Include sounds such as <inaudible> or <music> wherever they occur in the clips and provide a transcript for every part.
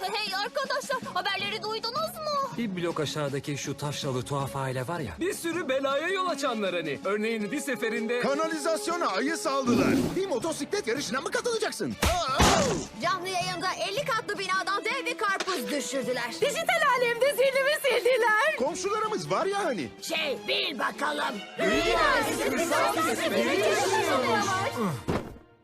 Hey arkadaşlar haberleri duydunuz mu? Bir blok aşağıdaki şu taşralı tuhaf aile var ya. Bir sürü belaya yol açanlar hani. Örneğin bir seferinde... Kanalizasyona ayı saldılar. Bir motosiklet yarışına mı katılacaksın? Canlı yayında 50 katlı binadan dev bir karpuz düşürdüler. Dijital alemde zihnimi sildiler. Komşularımız var ya hani. Şey bil bakalım.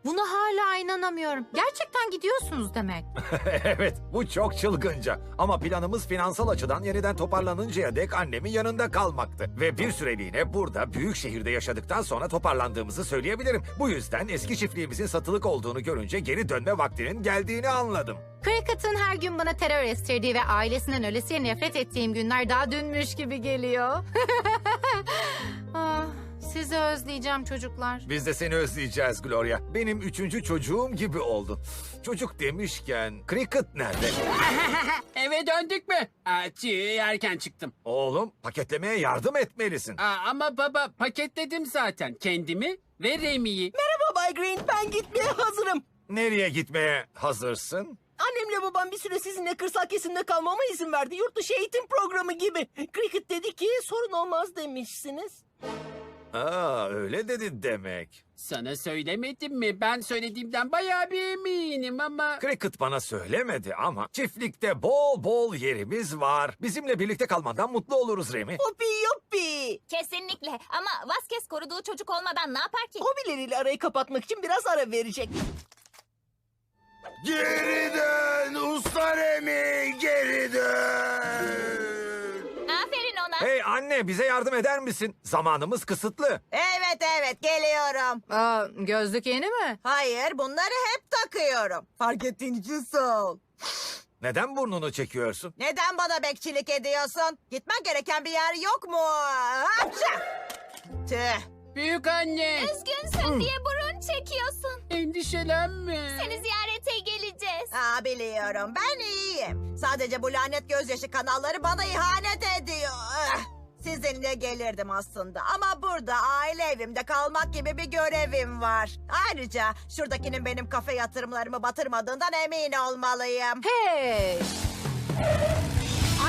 Buna hala inanamıyorum. Gerçekten gidiyorsunuz demek. <laughs> evet, bu çok çılgınca. Ama planımız finansal açıdan yeniden toparlanıncaya dek annemin yanında kalmaktı. Ve bir süreliğine burada, büyük şehirde yaşadıktan sonra toparlandığımızı söyleyebilirim. Bu yüzden eski çiftliğimizin satılık olduğunu görünce geri dönme vaktinin geldiğini anladım. Cricket'ın her gün bana terör estirdiği ve ailesinden ölesiye nefret ettiğim günler daha dünmüş gibi geliyor. <laughs> sizi özleyeceğim çocuklar. Biz de seni özleyeceğiz Gloria. Benim üçüncü çocuğum gibi oldun. Çocuk demişken, Cricket nerede? <laughs> Eve döndük mü? Aa, erken çıktım. Oğlum, paketlemeye yardım etmelisin. Aa, ama baba paketledim zaten kendimi ve Remi'yi. Merhaba Bay Green ben gitmeye hazırım. Nereye gitmeye hazırsın? Annemle babam bir süre sizinle kırsal kesimde kalmama izin verdi. Yurt dışı eğitim programı gibi. Cricket dedi ki sorun olmaz demişsiniz. Aa, öyle dedi demek. Sana söylemedim mi? Ben söylediğimden bayağı bir eminim ama... Cricket bana söylemedi ama çiftlikte bol bol yerimiz var. Bizimle birlikte kalmandan mutlu oluruz Remi. Hopi yuppi. Kesinlikle ama Vasquez koruduğu çocuk olmadan ne yapar ki? Hobileriyle arayı kapatmak için biraz ara verecek. Geri dön usta Remi geri dön. Anne bize yardım eder misin? Zamanımız kısıtlı. Evet evet geliyorum. Aa, gözlük yeni mi? Hayır bunları hep takıyorum. Fark ettiğin için sağ ol. Neden burnunu çekiyorsun? Neden bana bekçilik ediyorsun? Gitmen gereken bir yer yok mu? Hapşa! Tüh. Büyük anne Üzgünsün diye burun çekiyorsun. endişelenme. Seni ziyarete geleceğiz. Aa, biliyorum ben iyiyim. Sadece bu lanet gözyaşı kanalları bana ihanet ediyor. Ah! Sizinle gelirdim aslında ama burada aile evimde kalmak gibi bir görevim var. Ayrıca şuradakinin benim kafe yatırımlarımı batırmadığından emin olmalıyım. Hey!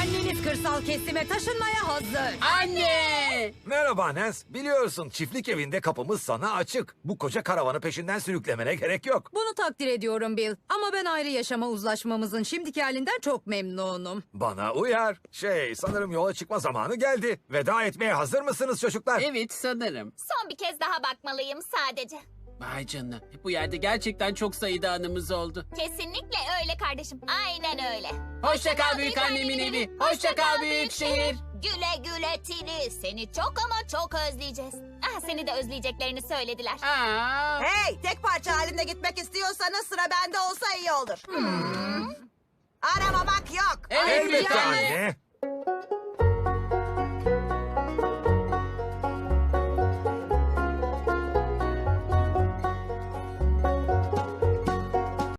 Anneniz kırsal kesime taşınmaya hazır. Anne! Merhaba Nens. Biliyorsun çiftlik evinde kapımız sana açık. Bu koca karavanı peşinden sürüklemene gerek yok. Bunu takdir ediyorum Bill. Ama ben ayrı yaşama uzlaşmamızın şimdiki halinden çok memnunum. Bana uyar. Şey sanırım yola çıkma zamanı geldi. Veda etmeye hazır mısınız çocuklar? Evet sanırım. Son bir kez daha bakmalıyım sadece. Vay canına. Bu yerde gerçekten çok sayıda anımız oldu. Kesinlikle öyle kardeşim. Aynen öyle. Hoşça kal büyük annemin evi. Hoşça kal büyük şehir. Güle güle Tili. Seni çok ama çok özleyeceğiz. Ah seni de özleyeceklerini söylediler. Aa, Hey, tek parça halinde gitmek istiyorsanız sıra bende olsa iyi olur. Aramamak yok. elbette anne. anne.